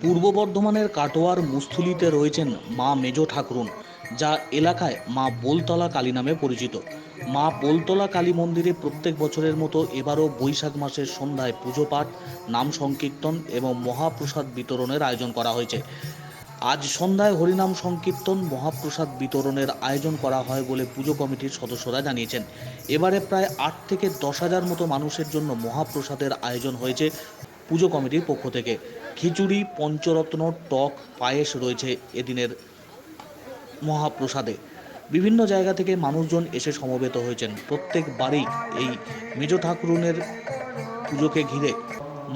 পূর্ব বর্ধমানের কাটোয়ার মুস্থুলিতে রয়েছেন মা মেজ ঠাকুরুন, যা এলাকায় মা বোলতলা কালী নামে পরিচিত। মা বোলতলা কালী মন্দিরে প্রত্যেক বছরের মতো এবারও বৈশাখ মাসের সন্ধ্যায় পুজো পাঠ নাম সংকীর্তন এবং মহাপ্রসাদ বিতরণের আয়োজন করা হয়েছে। আজ সন্ধ্যায় হরিনাম সংকীর্তন, মহাপ্রসাদ বিতরণের আয়োজন করা হয় বলে পুজো কমিটির সদস্যরা জানিয়েছেন। এবারে প্রায় আট থেকে দশ হাজার মতো মানুষের জন্য মহাপ্রসাদের আয়োজন হয়েছে পুজো কমিটির পক্ষ থেকে। খিচুড়ি, পঞ্চরত্ন, টক, পায়েস রয়েছে এদিনের মহাপ্রসাদে। বিভিন্ন জায়গা থেকে মানুষজন এসে সমবেত হয়েছেন। প্রত্যেক বাড়ি এই মেজ ঠাকুরনের পুজোকে ঘিরে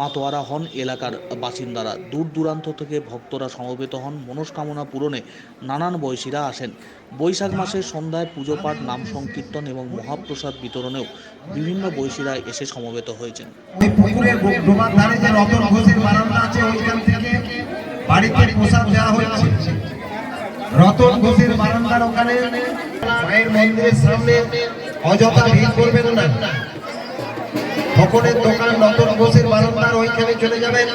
মাতোয়ারা হন এলাকার বাসিন্দারা। দূর দূরান্ত থেকে ভক্তরা সমবেত হন, মনস্কামনা পূরণে নানান বয়সীরা আসেন। বৈশাখ মাসের সন্ধ্যায় পুজো পাঠ নাম সংকীর্তন এবং মহাপ্রসাদ বিতরণেও বিভিন্ন বয়সীরা এসে সমবেত হয়েছেন। রতন ঘোষের বারান্দার ওখানে মায়ের মন্দিরের সামনে অযথা ভিড় করবেন না। ফকরের দোকান রতন ঘোষের চলে যাবেন।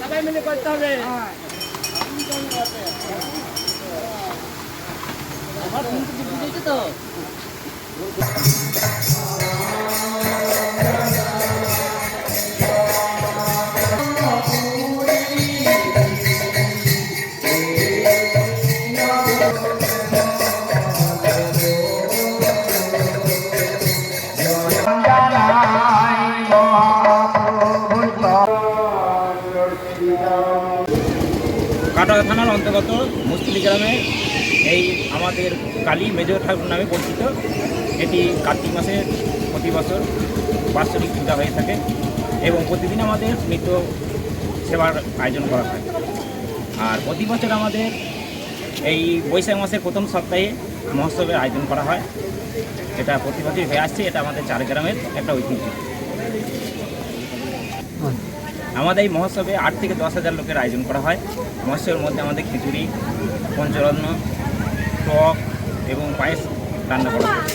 সবাই মিলে করতে হবে। তো কাটোয়া থানার অন্তর্গত মুস্তিলি গ্রামে এই আমাদের কালী মেজর ঠাকুর নামে পরিচিত। এটি কার্তিক মাসে প্রতি বছর বাৎসরিক পূজা হয়ে থাকে এবং প্রতিদিন আমাদের নিত্য সেবার আয়োজন করা হয়। আর প্রতি বছর আমাদের এই বৈশাখ মাসের প্রথম সপ্তাহে মহোৎসবের আয়োজন করা হয়। এটা প্রতি বছরই হয়ে আসছে, এটা আমাদের চার গ্রামের একটা ঐতিহ্য। আমাদের এই মহোৎসবে আট থেকে দশ হাজার লোকের আয়োজন করা হয়। মহোৎসবের মধ্যে আমাদের খিচুড়ি, পঞ্চরত্ন, টক এবং পায়েস রান্না করা হয়।